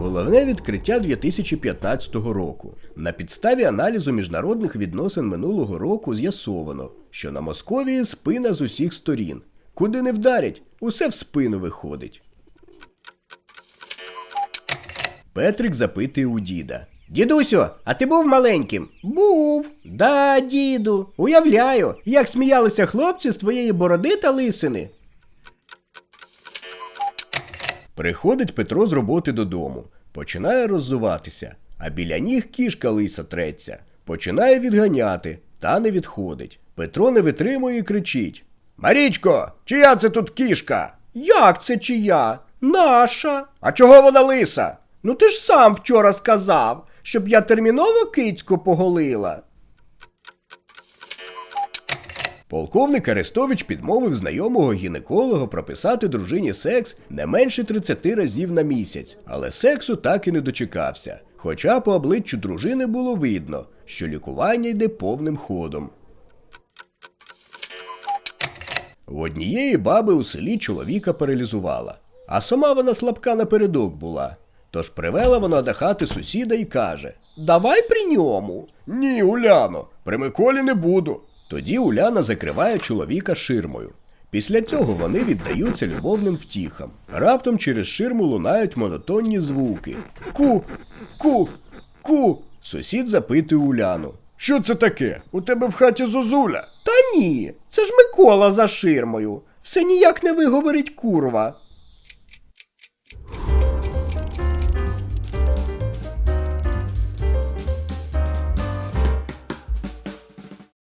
Головне відкриття 2015 року. На підставі аналізу міжнародних відносин минулого року з'ясовано, що на Московії спина з усіх сторін. Куди не вдарять, усе в спину виходить. Петрик запитує у діда. Дідусю, а ти був маленьким? Був. Да, діду. Уявляю, як сміялися хлопці з твоєї бороди та лисини. Приходить Петро з роботи додому, починає роззуватися, а біля ніг кішка лиса треться, починає відганяти, та не відходить. Петро не витримує і кричить: Марічко, чия це тут кішка? Як це чия? Наша. А чого вона лиса? Ну ти ж сам вчора сказав, щоб я терміново кицьку поголила. Полковник Арестович підмовив знайомого гінеколога прописати дружині секс не менше 30 разів на місяць, але сексу так і не дочекався. Хоча по обличчю дружини було видно, що лікування йде повним ходом. В однієї баби у селі чоловіка паралізувала, а сама вона слабка напередок була. Тож привела вона до хати сусіда і каже: Давай при ньому. Ні, Уляно, при Миколі не буду. Тоді Уляна закриває чоловіка ширмою. Після цього вони віддаються любовним втіхам. Раптом через ширму лунають монотонні звуки. Ку, ку, ку. Сусід запитує Уляну. Що це таке? У тебе в хаті зозуля? Та ні, це ж Микола за ширмою. Все ніяк не виговорить курва.